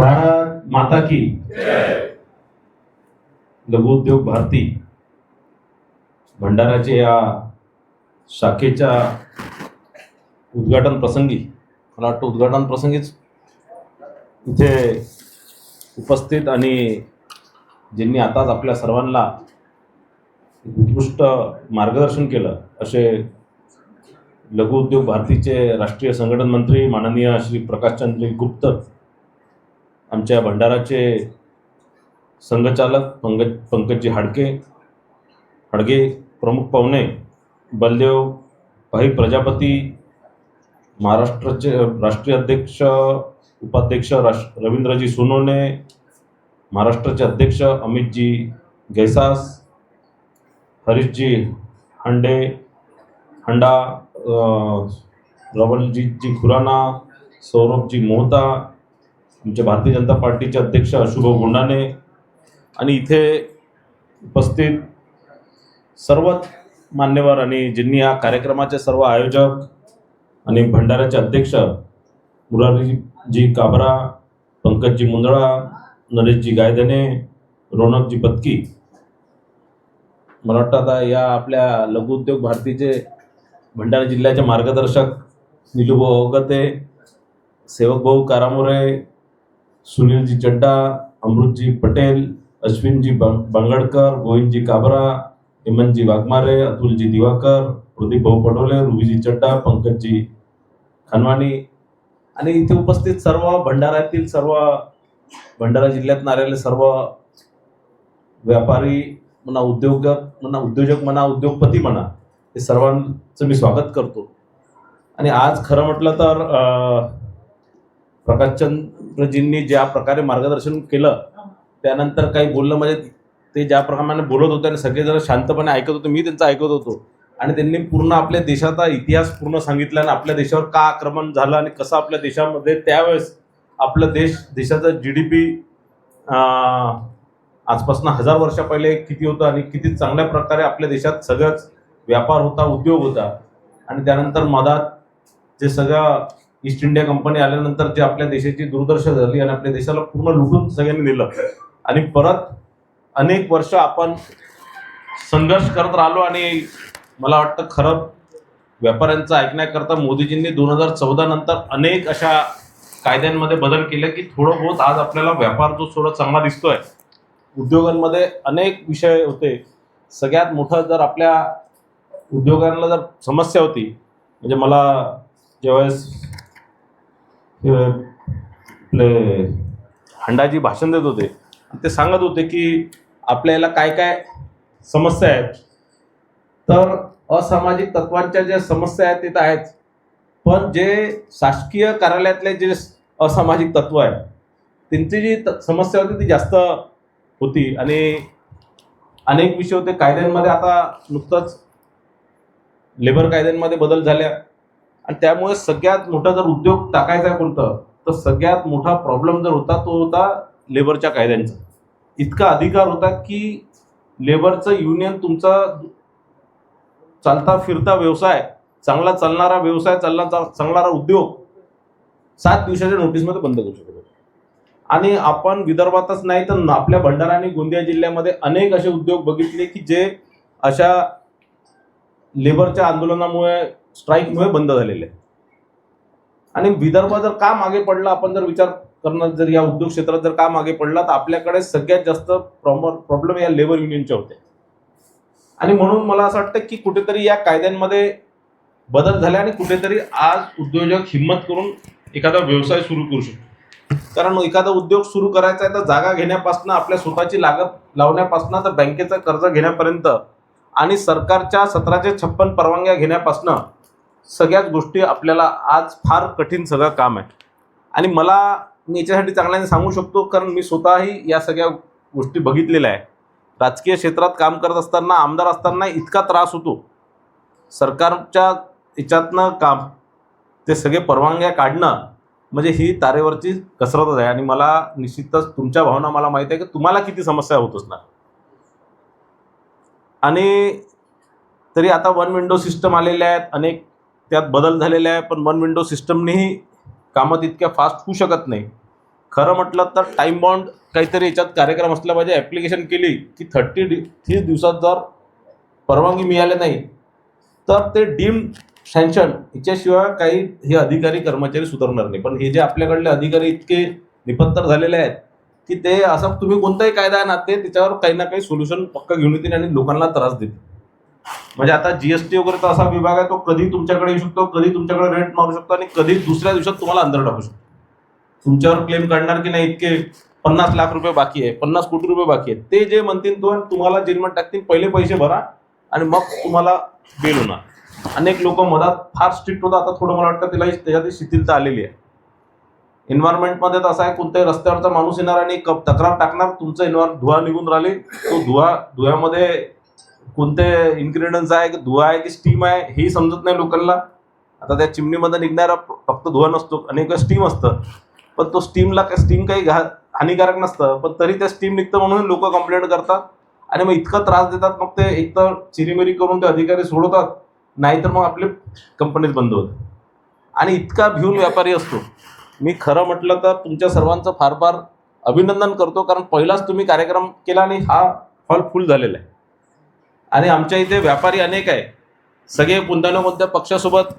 भारत माता की लघु उद्योग भारती. भंडाराच्या या शाखेच्या उद्घाटन प्रसंगी मला वाटतं उद्घाटन प्रसंगीच इथे उपस्थित आणि ज्यांनी आताच आपल्या सर्वांना उत्कृष्ट मार्गदर्शन केलं असे लघु उद्योग भारतीचे राष्ट्रीय संघटन मंत्री माननीय श्री प्रकाशचंद्र गुप्त आमच्या भंडाराचे संघचालक पंकज पंकजी हाडके हाडगे प्रमुख पाहुणे बलदेव भाई प्रजापती महाराष्ट्राचे राष्ट्रीय अध्यक्ष उपाध्यक्ष राष रवींद्रजी सोनवणे महाराष्ट्राचे अध्यक्ष अमितजी गैसास हरीशजी हांडे हंडा रवलजीजी खुराना सौरभजी मोहता आमच्या भारतीय जनता पार्टीचे अध्यक्ष अशुभ गुंडाने आणि इथे उपस्थित सर्वच मान्यवर आणि ज्यांनी या कार्यक्रमाचे सर्व आयोजक आणि भंडाऱ्याचे अध्यक्ष मुरारीजी काबरा पंकजजी मुंदळा नरेशजी गायधने रोनकजी बतकी मला वाटतं आता या आपल्या लघुउद्योग भारतीचे भंडारा जिल्ह्याचे मार्गदर्शक निलूभाऊ अवगते सेवकभाऊ कारामोरे सुनीलजी चड्डा अमृतजी पटेल अश्विनजी बं बांगडकर गोविंदजी काबरा हेमंतजी वाघमारे अतुलजी दिवाकर प्रदीप भाऊ पटोले रुबीजी चड्डा पंकजजी खनवाणी आणि इथे उपस्थित सर्व भंडाऱ्यातील सर्व भंडारा जिल्ह्यात आलेले सर्व व्यापारी म्हणा उद्योजक म्हणा उद्योजक म्हणा उद्योगपती म्हणा हे सर्वांचं मी स्वागत करतो. आणि आज खरं म्हटलं तर प्रकाशचंद प्रकाशचंद्रजींनी ज्या प्रकारे मार्गदर्शन केलं त्यानंतर काही बोलणं म्हणजे ते ज्या प्रमाणे बोलत होते आणि सगळेजण शांतपणे ऐकत होते मी त्यांचं ऐकत होतो. आणि त्यांनी पूर्ण आपल्या देशाचा इतिहास पूर्ण सांगितला आणि आपल्या देशावर का आक्रमण झालं आणि कसं आपल्या देशामध्ये त्यावेळेस आपलं देश देशाचा जी डी पी आजपासून हजार वर्षा पहिले किती होतं आणि किती चांगल्या प्रकारे आपल्या देशात सगळंच व्यापार होता उद्योग होता. आणि त्यानंतर मधात जे सगळं ईस्ट इंडिया कंपनी आल्यानंतर जे आपल्या देशाची दुर्दशा झाली आणि आपल्या देशाला पूर्ण लुटून सगळ्यांनी नेलं. आणि परत अनेक वर्ष आपण संघर्ष करत राहिलो आणि मला वाटतं खरं व्यापाऱ्यांचं ऐकण्याकरता मोदीजींनी दोन हजार चौदा नंतर अनेक अशा कायद्यांमध्ये बदल केले की थोडं बहुत आज आपल्याला व्यापार जो थोडा चांगला दिसतोय. उद्योगांमध्ये अनेक विषय होते. सगळ्यात मोठं जर आपल्या उद्योगांना जर समस्या होती म्हणजे मला ज्यावेळेस हंडाजी भाषण देत होते. ते सांगत होते की आपल्याला काय काय समस्या आहेत. तर असामाजिक तत्वांच्या ज्या समस्या आहेत ते तर आहेच पण जे शासकीय कार्यालयातले जे असामाजिक तत्व आहे त्यांची जी त- समस्या होती ती जास्त होती. आणि अनेक विषय होते. कायद्यांमध्ये आता नुकतंच लेबर कायद्यांमध्ये बदल झाल्या. आणि त्यामुळे सगळ्यात मोठा जर उद्योग टाकायचा आहे कोणतं तर सगळ्यात मोठा प्रॉब्लेम जर होता तो होता लेबरच्या कायद्यांचा. इतका अधिकार होता की लेबरचं युनियन तुमचा चालता फिरता व्यवसाय चांगला चालणारा व्यवसाय चालला चालणारा उद्योग सात दिवसाच्या नोटीसमध्ये बंद करू शकतो आणि आपण विदर्भातच नाही तर आपल्या भंडारा आणि गोंदिया जिल्ह्यामध्ये अनेक असे उद्योग बघितले की जे अशा लेबरच्या आंदोलनामुळे स्ट्राईकमुळे बंद झालेले आहे. आणि विदर्भ जर का मागे पडला आपण जर विचार करणं जर या उद्योग क्षेत्रात जर का मागे पडला तर आपल्याकडे सगळ्यात जास्त प्रॉब्लेम या लेबर युनियनच्या होते आणि म्हणून मला असं वाटतं की कुठेतरी या कायद्यांमध्ये बदल झाले आणि कुठेतरी आज उद्योजक हिंमत करून एखादा व्यवसाय सुरू करू शकतो कारण एखादा उद्योग सुरू करायचा आहे तर जागा घेण्यापासून आपल्या स्वतःची लागत लावण्यापासून तर बँकेचं कर्ज घेण्यापर्यंत आणि सरकारच्या सतराशे छप्पन परवानग्या घेण्यापासून सगळ्याच गोष्टी आपल्याला आज फार कठीण सगळं काम आहे. आणि मला मी याच्यासाठी चांगल्याने सांगू शकतो कारण मी स्वतःही या सगळ्या गोष्टी बघितलेल्या आहे. राजकीय क्षेत्रात काम करत असताना आमदार असताना इतका त्रास होतो. सरकारच्या याच्यातनं काम ते सगळे परवानग्या काढणं म्हणजे ही तारेवरची कसरतच आहे. आणि मला निश्चितच तुमच्या भावना मला माहीत आहे की तुम्हाला किती समस्या होत असणार. आणि तरी आता वन विंडो सिस्टम आलेल्या आहेत अनेक त्यात बदल झालेला आहे पण वन विंडो सिस्टमनेही कामं तितक्या फास्ट होऊ शकत नाही. खरं म्हटलं तर टाईम बॉन्ड काहीतरी याच्यात कार्यक्रम असला पाहिजे ॲप्लिकेशन केली की थर्टी तीस दिवसात जर परवानगी मिळाली नाही तर ते डीम सँक्शन याच्याशिवाय काही हे अधिकारी कर्मचारी सुधारणार नाही. पण हे जे आपल्याकडले अधिकारी इतके निपत्तर झालेले आहेत की ते असं तुम्ही कोणताही कायदा आहे ना ते त्याच्यावर काही ना काही सोल्युशन पक्का घेऊन येतील आणि लोकांना त्रास देतील. म्हणजे आता जीएसटी वगैरेचा असा विभाग आहे तो कधी तुमच्याकडे येऊ शकतो कधी तुमच्याकडे रेट मारू शकतो आणि कधी दुसऱ्या दिवसात तुम्हाला अंदर टाकू शकतो. तुमच्यावर क्लेम काढणार की नाही इतके पन्नास लाख रुपये बाकी आहे पन्नास कोटी रुपये बाकी आहे ते जे म्हणतील तो तुम्हाला जेलमध्ये टाकतील पहिले पैसे भरा आणि मग तुम्हाला बेल होणार. अनेक लोक मधात फार स्ट्रिक्ट होतात आता थोडं मला वाटतं त्याला त्याच्यात शिथिलता आलेली आहे. एन्व्हायरमेंटमध्ये तर असं आहे कोणत्याही रस्त्यावरचा माणूस येणार आणि कप तक्रार टाकणार तुमचं एन्व्हायर धुवा निघून राहिले तो धुवा धुव्यामध्ये कोणते इन्ग्रेडियंट्स आहे की धुवा आहे की स्टीम आहे हे समजत नाही लोकांना. आता त्या चिमणीमध्ये निघणारा फक्त धुवा नसतो अनेक स्टीम असतं. पण तो स्टीमला स्टीम काही घा हानिकारक नसतं. पण तरी त्या स्टीम निघतं म्हणून लोक कंप्लेंट करतात. आणि मग इतका त्रास देतात मग ते एकतर चिरीमिरी करून ते अधिकारी सोडवतात. नाहीतर मग आपली कंपनीज बंद होते आणि इतका भिवून व्यापारी असतो. मी खरं म्हटलं तर तुमच्या सर्वांचं फार फार अभिनंदन करतो. कारण पहिलाच तुम्ही कार्यक्रम केला आणि हा हॉल फुल झालेला आहे. आणि आमच्या इथे व्यापारी अनेक आहे. सगळे कोणत्या ना कोणत्या पक्षासोबत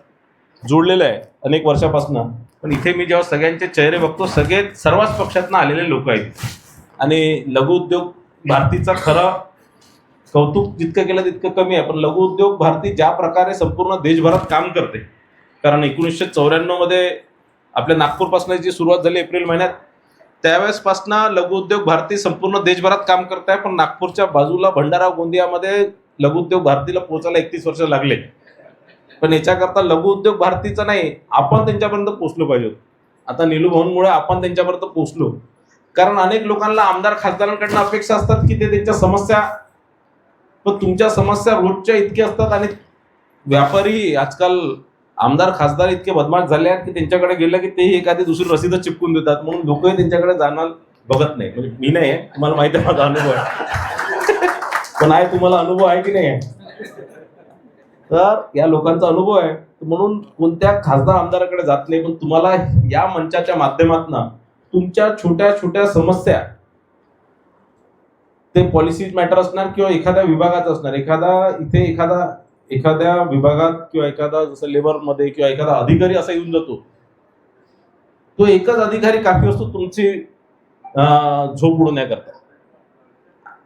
जोडलेले आहे अनेक वर्षापासून. पण इथे मी जेव्हा सगळ्यांचे चेहरे बघतो सगळे सर्वच पक्षातनं आलेले लोक आहेत. आणि लघुउद्योग भारतीचा खरं कौतुक जितकं केलं तितकं कमी आहे. पण लघुउद्योग भारती ज्या प्रकारे संपूर्ण देशभरात काम करते कारण एकोणीसशे चौऱ्याण्णवमध्ये आपल्या नागपूरपासून जी सुरुवात झाली एप्रिल महिन्यात त्यावेळेसपासनं लघुउद्योग भारती संपूर्ण देशभरात काम करत आहे. पण नागपूरच्या बाजूला भंडारा गोंदियामध्ये लघुउद्योग भारतीला पोहोचायला एकतीस वर्ष लागले. पण याच्याकरता लघुउद्योग भारतीचं नाही आपण त्यांच्यापर्यंत पोहोचलो पाहिजे आता निलू भवनमुळे आपण त्यांच्यापर्यंत पोहोचलो. कारण अनेक लोकांना आमदार खासदारांकडनं अपेक्षा असतात की ते त्यांच्या समस्या पण तुमच्या समस्या रोजच्या इतक्या असतात आणि व्यापारी आजकाल आमदार खासदार इतके बदमाश झाले आहेत की त्यांच्याकडे गेलं की ते एखादी दुसरी रसीद चिपकून देतात. म्हणून लोकही त्यांच्याकडे जाणार बघत नाही. म्हणजे मी नाही आहे तुम्हाला माहिती आहे माझा अनुभव आहे. पण आहे तुम्हाला अनुभव आहे की नाही तर या लोकांचा अनुभव आहे. म्हणून कोणत्या खासदार आमदाराकडे जात नाही पण तुम्हाला या मंचाच्या माध्यमातून तुमच्या छोट्या छोट्या समस्या ते पॉलिसी मॅटर असणार किंवा एखाद्या विभागात असणार. एखादा इथे एखादा एखाद्या विभागात किंवा एखादा जसं लेबरमध्ये किंवा एखादा अधिकारी असा येऊन जातो. तो एकच अधिकारी काफी असतो तुमची झोप उडवण्याकरता.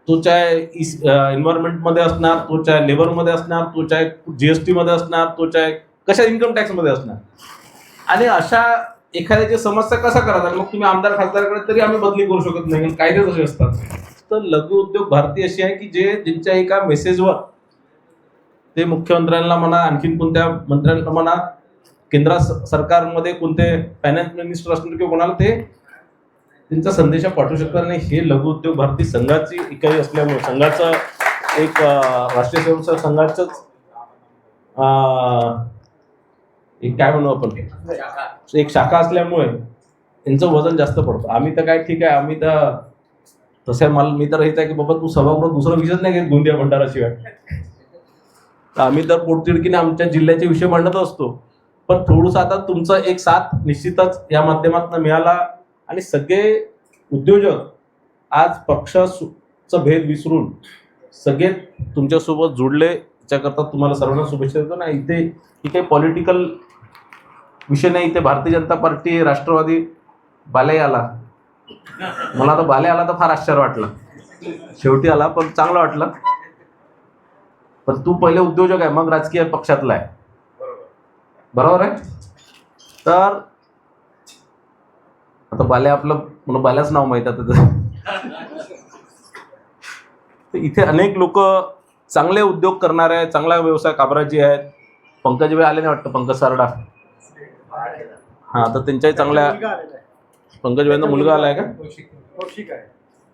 तो चाहे एन्व्हायरमेंट असणार तो चाहे लेबरमध्ये असणार तो चाहे जीएसटी मध्ये असणार तो चाहे कशा इन्कम टॅक्समध्ये असणार. आणि अशा एखाद्याची समस्या कसा करायचा? मग तुम्ही आमदार खासदारकडे तरी आम्ही बदली करू शकत नाही कायदे कसे असतात. तर लघु उद्योग भारती अशी आहे की जे त्यांच्या एका मेसेजवर ते मुख्यमंत्र्यांना म्हणा आणखीन कोणत्या मंत्र्यांना म्हणा केंद्र सरकारमध्ये कोणते फायनान्स मिनिस्टर असणार किंवा कोणाला ते त्यांचा संदेश पाठवू शकतात आणि हे लघु उद्योग भारती संघाची इकाई असल्यामुळे संघाचं एक राष्ट्रीय स्वयंसेवक संघाचंच एक काय म्हणू आपण? एक शाखा असल्यामुळे त्यांचं वजन जास्त पडतं. आम्ही तर काय ठीक आहे आम्ही तर तसं मला मी तर हेच आहे की बाबा तू सभागृह दुसरा विषयच नाही घेत गोंदिया भंडाराशिवाय. तर आम्ही तर पोटतिडकीने आमच्या जिल्ह्याचे विषय मांडत असतो. पण थोडंसं आता तुमचं एक साथ निश्चितच या माध्यमातून मिळाला. आणि सगळे उद्योजक आज पक्षाचा भेद विसरून सगळे तुमच्यासोबत जोडले त्याच्याकरता तुम्हाला सर्वांना शुभेच्छा देतो. ना इथे ही काही पॉलिटिकल विषय नाही इथे भारतीय जनता पार्टी राष्ट्रवादी बाले आला मला आता बाले आला तर फार आश्चर्य वाटलं. शेवटी आला पण चांगलं वाटलं. पण तू पहिले उद्योजक आहे मग राजकीय पक्षातला आहे. बरोबर आहे? तर आता बाल्या आपलं मला बाल्याच नाव माहीत आहे त्याचं तर इथे अनेक लोक चांगले उद्योग करणारे आहेत चांगला व्यवसाय काबराजी आहेत. पंकजबाई आले नाही वाटतं पंकज सारडा? हा तर त्यांच्याही चांगल्या पंकजबाईंचा मुलगा आला आहे का?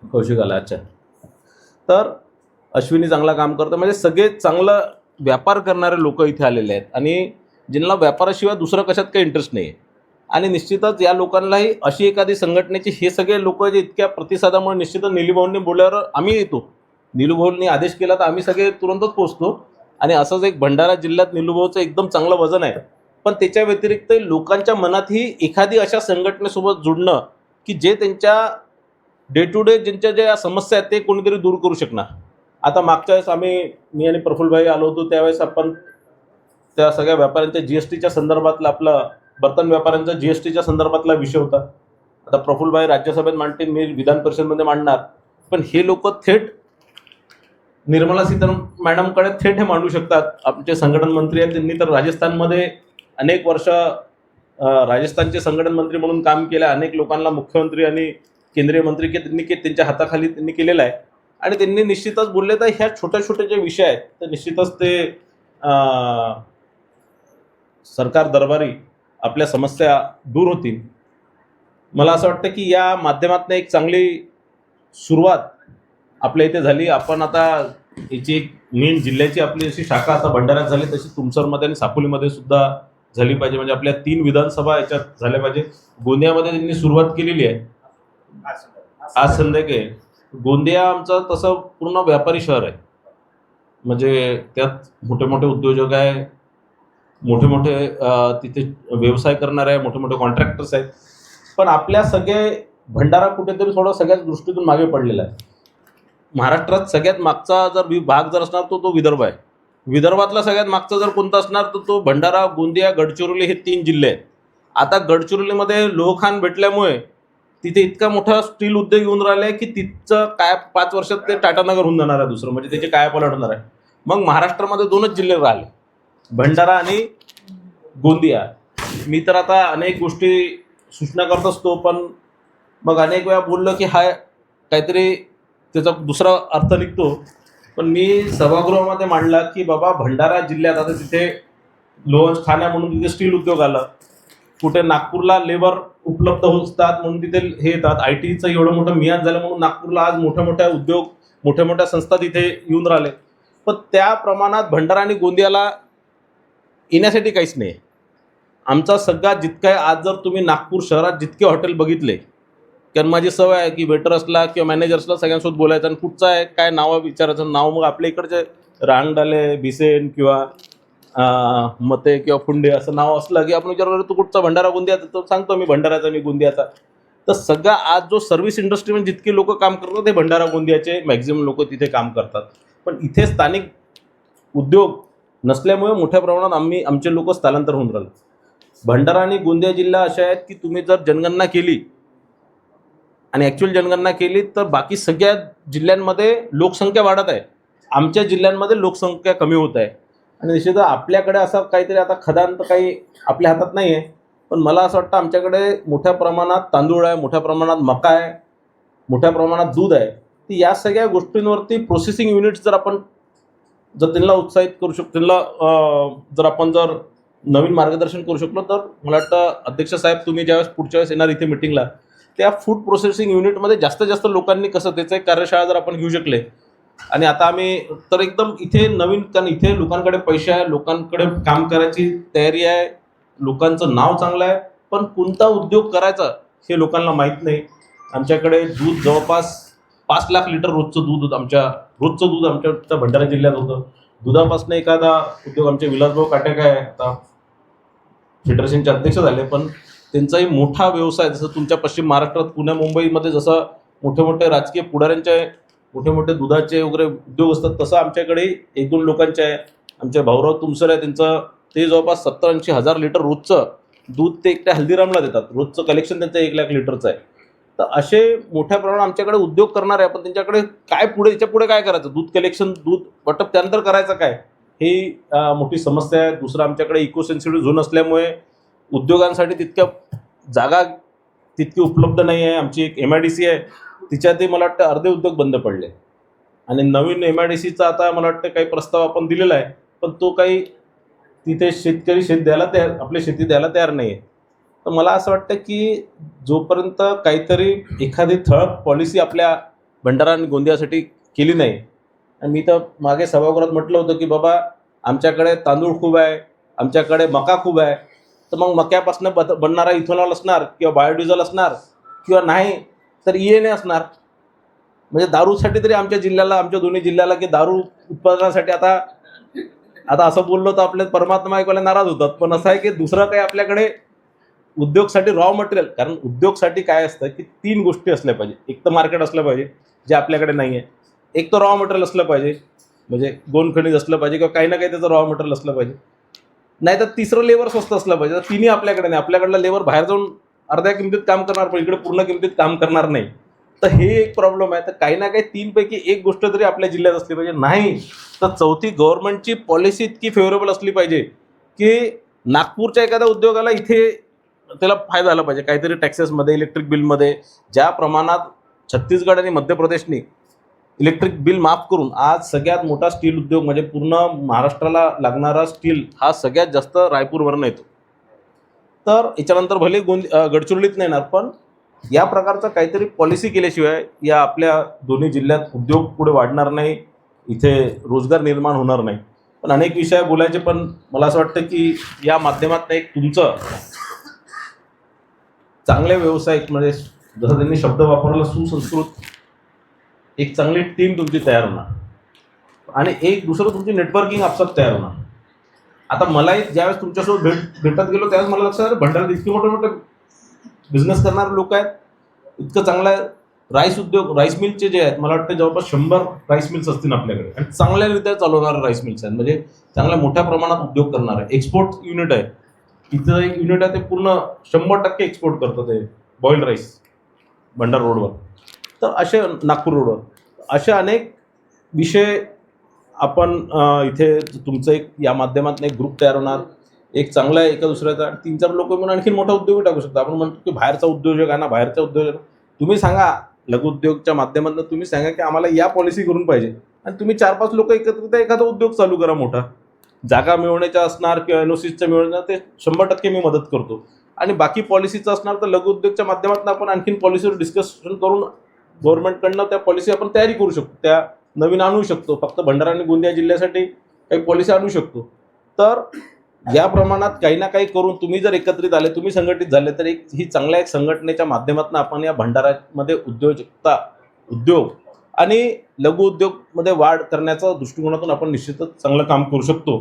कौशिक आला अच्छा. तर अश्विनी चांगला काम करतं. म्हणजे सगळे चांगलं व्यापार करणारे लोक इथे आलेले आहेत. आणि ज्यांना व्यापाराशिवाय दुसरं कशात काही इंटरेस्ट नाही आहे आणि निश्चितच या लोकांनाही अशी एखादी संघटनेची हे सगळे लोक जे इतक्या प्रतिसादामुळे निश्चितच निलूभाऊंनी बोलल्यावर आम्ही येतो. निलूभाऊंनी आदेश केला तर आम्ही सगळे तुरंतच पोहोचतो. आणि असंच एक भंडारा जिल्ह्यात निलूभाऊचं एकदम चांगलं वजन आहे. पण त्याच्या व्यतिरिक्त लोकांच्या मनातही एखादी अशा संघटनेसोबत जुडणं की जे त्यांच्या डे टू डे ज्यांच्या ज्या समस्या आहेत ते कोणीतरी दूर करू शकणार. आता मागच्या वेळेस आम्ही मी आणि प्रफुल्लभाई आलो होतो त्यावेळेस आपण त्या सगळ्या व्यापाऱ्यांच्या जी एस टीच्या संदर्भातलं आपलं बर्तन व्यापाऱ्यांचा जी एस टीच्या संदर्भातला विषय होता. आता प्रफुल्लभाई राज्यसभेत मांडतील मी विधान परिषदमध्ये मांडणार. पण हे लोक थेट निर्मला सीतारामन मॅडमकडे थेट हे मांडू शकतात. आमचे संघटन मंत्री आहेत त्यांनी तर राजस्थानमध्ये अनेक वर्ष राजस्थानचे संघटन मंत्री म्हणून काम केलं आहे अनेक लोकांना मुख्यमंत्री आणि केंद्रीय मंत्री के त्यांनी के त्यांच्या हाताखाली त्यांनी केलेलं आहे. आणि त्यांनी निश्चितच बोलले तर ह्या छोट्या छोट्या जे विषय आहेत तर निश्चितच ते सरकार दरबारी आपल्या समस्या दूर होतील. मला असं वाटतं की या माध्यमातून एक चांगली सुरुवात आपल्या इथे झाली. आपण आता याची एक मेन जिल्ह्याची आपली अशी शाखा आता भंडाऱ्यात झाली तशी तुमसरमध्ये आणि सापोलीमध्ये सुद्धा झाली पाहिजे. म्हणजे आपल्या तीन विधानसभा याच्यात झाल्या पाहिजे. गोंदियामध्ये त्यांनी सुरुवात केलेली आहे. आज संध्याकाळी गोंदिया आमचं तसं पूर्ण व्यापारी शहर आहे. म्हणजे त्यात मोठे मोठे उद्योजक आहे. मोठे मोठे तिथे व्यवसाय करणारे आहे मोठे मोठे कॉन्ट्रॅक्टर्स आहेत. पण आपल्या सगळे भंडारा कुठेतरी थोडं सगळ्याच दृष्टीतून मागे पडलेला आहे. महाराष्ट्रात सगळ्यात मागचा जर भाग जर असणार तो तो विदर्भ आहे. विदर्भातला सगळ्यात मागचा जर कोणता असणार तर तो भंडारा गोंदिया गडचिरोली हे तीन जिल्हे आहेत. आता गडचिरोलीमध्ये लोहखान भेटल्यामुळे तिथे इतका मोठा स्टील उद्योग येऊन राहिला आहे की तिथचं काय पाच वर्षात ते टाटानगर होऊन जाणार आहे दुसरं. म्हणजे त्याचे काय पलट होणार आहे. मग महाराष्ट्रामध्ये दोनच जिल्हे राहिले. भंडारा आणि गोंदिया. मी तर आता अनेक गोष्टी सूचना करत असतो पण मग अनेक वेळा बोललो की हा काहीतरी त्याचा दुसरा अर्थ निघतो. पण मी सभागृहामध्ये मांडला की बाबा भंडारा जिल्ह्यात आता तिथे लोहज खाण्या म्हणून तिथे स्टील उद्योग आला. कुठे नागपूरला लेबर उपलब्ध होतात म्हणून तिथे हे येतात. आय टीचं एवढं मोठं मियान झालं म्हणून नागपूरला आज मोठ्या मोठ्या उद्योग मोठ्या मोठ्या संस्था तिथे येऊन राहिले. पण त्या प्रमाणात भंडारा आणि गोंदियाला येण्यासाठी काहीच नाही. आमचा सगळा जितका आहे आज जर तुम्ही नागपूर शहरात जितके हॉटेल बघितले कारण माझी सवय आहे की वेटर असला किंवा मॅनेजर असला सगळ्यांसोबत बोलायचं आणि कुठचं आहे काय नाव विचारायचं नाव मग आपल्या इकडचे रांगडाले भिसेन किंवा मते किंवा फुंडे असं नाव असलं की आपण विचारलं तू कुठचा भंडारा गोंदियाचा तर सांगतो मी भंडाराचा मी गोंदियाचा. तर सगळा आज जो सर्व्हिस इंडस्ट्रीमध्ये जितके लोक काम करतात ते भंडारा गोंदियाचे मॅक्झिमम लोक तिथे काम करतात. पण इथे स्थानिक उद्योग नसल्यामुळे मोठ्या प्रमाणात आम्ही आमचे लोक स्थलांतर होऊन राहिले. भंडारा आणि गोंदिया जिल्हा अशा आहेत की तुम्ही जर जनगणना केली आणि ॲक्च्युअल जनगणना केली तर बाकी सगळ्या जिल्ह्यांमध्ये लोकसंख्या वाढत आहे. आमच्या जिल्ह्यांमध्ये लोकसंख्या कमी होत आहे. आणि निश्चित आपल्याकडे असं काहीतरी आता खदान तर काही आपल्या हातात नाही आहे पण मला असं वाटतं आमच्याकडे मोठ्या प्रमाणात तांदूळ आहे मोठ्या प्रमाणात मका आहे मोठ्या प्रमाणात दूध आहे. ती या सगळ्या गोष्टींवरती प्रोसेसिंग युनिट्स जर आपण जर त्यांना उत्साहित करू शकतो त्यांना जर आपण जर नवीन मार्गदर्शन करू शकलो तर मला वाटतं अध्यक्ष साहेब तुम्ही ज्यावेळेस पुढच्या वेळेस येणार इथे मिटिंगला त्या फूड प्रोसेसिंग युनिटमध्ये जास्तीत जास्त लोकांनी कसं त्याचं एक कार्यशाळा जर आपण घेऊ शकले. आणि आता आम्ही तर एकदम इथे नवीन कारण इथे लोकांकडे पैसे आहे लोकांकडे काम करायची तयारी आहे लोकांचं नाव चांगलं आहे पण कोणता उद्योग करायचा हे लोकांना माहीत नाही. आमच्याकडे दूध जवळपास पाच लाख लिटर रोजचं दूध होतं. आमच्या रोजचं दूध आमच्या भंडारा जिल्ह्यात होतं. दुधापासून एखादा उद्योग आमचे विलासभाऊ काटे काय आता फेडरेशनचे अध्यक्ष झाले पण त्यांचाही मोठा व्यवसाय जसं तुमच्या पश्चिम महाराष्ट्रात पुण्या मुंबईमध्ये जसं मोठे मोठे राजकीय पुढाऱ्यांचे मोठे मोठे दुधाचे वगैरे उद्योग असतात तसं आमच्याकडे एक दोन लोकांचे आहे. आमचे भाऊराव तुमसर आहे त्यांचं ते जवळपास सत्तर ऐंशी हजार लिटर रोजचं दूध ते एकट्या हल्दीरामला देतात. रोजचं कलेक्शन त्यांचं एक लाख लिटरचं आहे. तर असे मोठ्या प्रमाणात आमच्याकडे उद्योग करणार आहे पण त्यांच्याकडे काय पुढे याच्यापुढे काय करायचं? दूध कलेक्शन दूध वाटप त्यानंतर करायचं काय? ही मोठी समस्या आहे. दुसरं आमच्याकडे इको सेन्सिटिव्ह झोन असल्यामुळे उद्योगांसाठी तितक्या जागा तितकी उपलब्ध नाही आहे. आमची एक एम आय डी सी आहे. तिच्यातही मला वाटतं अर्धे उद्योग बंद पडले. आणि नवीन एम आय डी सीचा आता मला वाटतं काही प्रस्ताव आपण दिलेला आहे पण तो काही तिथे शेतकरी शेत द्यायला तयार आपली शेती द्यायला तयार नाही आहे तर मला असं वाटतं की जोपर्यंत काहीतरी एखादी ठळक पॉलिसी आपल्या भंडारा आणि गोंदियासाठी केली नाही आणि मी तर मागे सभागृहात म्हटलं होतं की बाबा आमच्याकडे तांदूळ खूप आहे आमच्याकडे मका खूप आहे तर मग मक्यापासून बद बनणारा इथेनॉल असणार किंवा बायोडिझेल असणार किंवा नाही तर ई एन ए असणार. म्हणजे दारूसाठी तरी आमच्या जिल्ह्याला आमच्या दोन्ही जिल्ह्याला की दारू उत्पादनासाठी आता आता असं बोललो तर आपले परमात्मा ऐकवायला नाराज होतात. पण असं आहे की दुसरं काही आपल्याकडे उद्योगसाठी रॉ मटेरियल कारण उद्योगसाठी काय असतं की तीन गोष्टी असल्या पाहिजे. एक तर मार्केट असलं पाहिजे जे आपल्याकडे नाही आहे एक तर रॉ मटेरियल असलं पाहिजे म्हणजे गोन असलं पाहिजे किंवा काही ना काही त्याचं रॉ मटेरियल असलं पाहिजे. नाही तर तिसरं लेबर स्वस्त असलं पाहिजे. तर तिन्ही आपल्याकडे नाही. आपल्याकडलं लेबर बाहेर जाऊन अर्ध्या किमतीत काम करणार पण इकडे पूर्ण किमतीत काम करणार नाही. तर हे एक प्रॉब्लेम आहे. तर काही ना काही तीनपैकी एक गोष्ट तरी आपल्या जिल्ह्यात असली पाहिजे नाही तर चौथी गव्हर्नमेंटची पॉलिसी इतकी फेवरेबल असली पाहिजे की नागपूरच्या एखाद्या उद्योगाला इथे त्याला फायदा झाला पाहिजे. काहीतरी टॅक्सेसमध्ये इलेक्ट्रिक बिलमध्ये ज्या प्रमाणात छत्तीसगड आणि मध्य प्रदेशने इलेक्ट्रिक बिल माफ करून आज सगळ्यात मोठा स्टील उद्योग म्हणजे पूर्ण महाराष्ट्राला लागणारा स्टील हा सगळ्यात जास्त रायपूरवरनं येतो. तर याच्यानंतर भले गोंद गडचिरोलीत नाही येणार पण या प्रकारचं काहीतरी पॉलिसी केल्याशिवाय या आपल्या दोन्ही जिल्ह्यात उद्योग पुढे वाढणार नाही इथे रोजगार निर्माण होणार नाही. पण अनेक विषय बोलायचे पण मला असं वाटतं की या माध्यमात एक तुमचं चांगले व्यावसायिक म्हणजे जसं त्यांनी शब्द वापरला सुसंस्कृत एक चांगली टीम तुमची तयार होणार. आणि एक दुसरं तुमची नेटवर्किंग आपसात तयार होणार. आता मलाही ज्यावेळेस तुमच्यासोबत भेट भेटत गेलो त्यावेळेस मला लक्षात आलं भंडाऱ्यात इतके मोठे मोठे बिझनेस करणारे लोक आहेत. इतकं चांगलं आहे राईस उद्योग राईस मिलचे जे आहेत मला वाटतं जवळपास शंभर राईस मिल्स असतील आपल्याकडे. आणि चांगल्यारीत्या चालवणारे राईस मिल्स आहेत. म्हणजे चांगल्या मोठ्या प्रमाणात उद्योग करणारे एक्सपोर्ट युनिट आहे. तिथं एक युनिट आहे ते पूर्ण शंभर टक्के एक्सपोर्ट करतं ते बॉईल राईस भंडार रोडवर तर असे नागपूर रोडवर असे अनेक विषय आपण इथे तुमचं एक या माध्यमातून एक ग्रुप तयार होणार. एक चांगला आहे एका दुसऱ्याचा. आणि तीन चार लोक म्हणून आणखी मोठा उद्योग टाकू शकतो. आपण म्हणतो की बाहेरचा उद्योजक आहे ना बाहेरचा उद्योजक. तुम्ही सांगा लघुउद्योगच्या माध्यमातून तुम्ही सांगा की आम्हाला या पॉलिसी करून पाहिजे. आणि तुम्ही चार पाच लोक एकत्रित एखादा उद्योग चालू करा मोठा. जागा मिळवण्याच्या असणार किंवा एन ओ सीचं मिळवण्याच्या ते शंभर टक्के मी मदत करतो. आणि बाकी पॉलिसीचं असणार तर लघु उद्योगच्या माध्यमातून आपण आणखीन पॉलिसीवर डिस्कशन करून गव्हर्नमेंटकडनं त्या पॉलिसी आपण तयारी करू शकतो. त्या नवीन आणू शकतो. फक्त भंडारा आणि गोंदिया जिल्ह्यासाठी काही पॉलिसी आणू शकतो. तर या प्रमाणात काही ना काही करून तुम्ही जर एकत्रित आले तुम्ही संघटित झाले तर एक ही चांगल्या एक संघटनेच्या माध्यमातून आपण या भंडारामध्ये उद्योजकता उद्योग आणि लघुउद्योगमध्ये वाढ करण्याच्या दृष्टिकोनातून आपण निश्चितच चांगलं काम करू शकतो.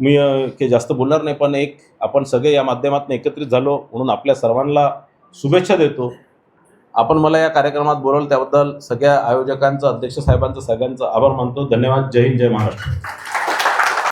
मी के जास्त बोलणार नाही पण एक आपण सगळे या माध्यमातून एकत्रित झालो म्हणून आपल्या सर्वांना शुभेच्छा देतो. आपण मला या कार्यक्रमात बोलवलं त्याबद्दल सगळ्या आयोजकांचं अध्यक्ष साहेबांचं सगळ्यांचं आभार मानतो. धन्यवाद. जय हिंद जय महाराष्ट्र.